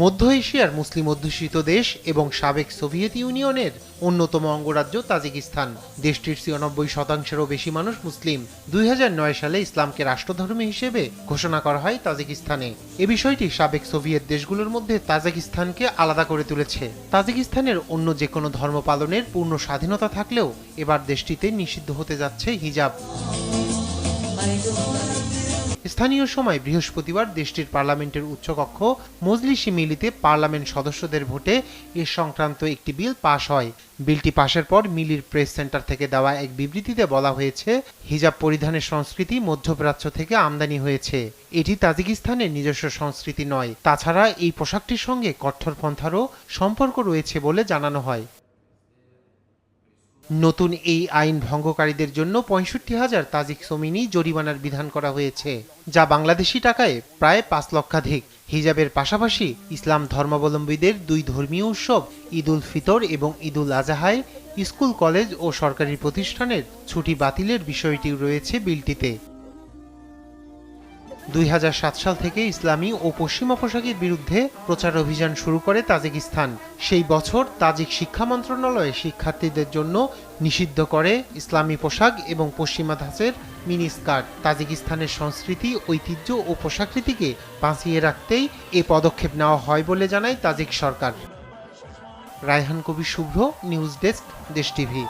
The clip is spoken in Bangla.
মধ্য এশিয়ার মুসলিম অধ্যুষিত দেশ এবং সাবেক সোভিয়েত ইউনিয়নের অন্যতম অঙ্গরাজ্য তাজিকিস্তান। দেশটির ছিয়ানব্বই শতাংশেরও বেশি মানুষ মুসলিম। দুই হাজার নয় সালে ইসলামকে রাষ্ট্রধর্ম হিসেবে ঘোষণা করা হয় তাজিকিস্তানে। এ বিষয়টি সাবেক সোভিয়েত দেশগুলোর মধ্যে তাজিকিস্তানকে আলাদা করে তুলেছে। তাজিকিস্তানের অন্য যে কোনো ধর্ম পালনের পূর্ণ স্বাধীনতা থাকলেও এবার দেশটিতে নিষিদ্ধ হতে যাচ্ছে হিজাব। স্থানীয় সময় বৃহস্পতিবার দেশটির পার্লামেন্টের উচ্চকক্ষ মজলিসি মিলিতে পার্লামেন্ট সদস্যদের ভোটে এ সংক্রান্ত একটি বিল পাশ হয়। বিলটি পাশের পর মিলির প্রেস সেন্টার থেকে দেওয়া এক বিবৃতিতে বলা হয়েছে, হিজাব পরিধানের সংস্কৃতি মধ্যপ্রাচ্য থেকে আমদানি হয়েছে। এটি তাজিকিস্তানের নিজস্ব সংস্কৃতি নয়। তাছাড়া এই পোশাকটির সঙ্গে কট্টরপন্থারও সম্পর্ক রয়েছে বলে জানানো হয়। নতুন এই আইন ভঙ্গকারীদের জন্য পঁয়ষট্টি হাজার তাজিক সমিনি জরিমানার বিধান করা হয়েছে, যা বাংলাদেশি টাকায় প্রায় পাঁচ লক্ষাধিক। হিজাবের পাশাপাশি ইসলাম ধর্মাবলম্বীদের দুই ধর্মীয় উৎসব, ঈদ উল ফিতর এবং ঈদ উল আজাহায়, স্কুল, কলেজ ও সরকারি প্রতিষ্ঠানের ছুটি বাতিলের বিষয়টি রয়েছে বিলটিতে। দুই হাজার সাত সাল থেকে ইসলামী ও পশ্চিমা পোশাকের বিরুদ্ধে প্রচার অভিযান শুরু করে তাজিকিস্তান। সেই বছর তাজিক শিক্ষা মন্ত্রণালয় শিক্ষার্থীদের জন্য নিষিদ্ধ করে ইসলামী পোশাক এবং পশ্চিমা ধাঁচের মিনি স্কার্ট তাজিকিস্তানের সংস্কৃতি, ঐতিহ্য ও পোশাকরীতিকে বাঁচিয়ে রাখতেই এ পদক্ষেপ নেওয়া হয় বলে জানায় তাজিক সরকার। রায়হান কবি Shubhro, news desk, Desh TV.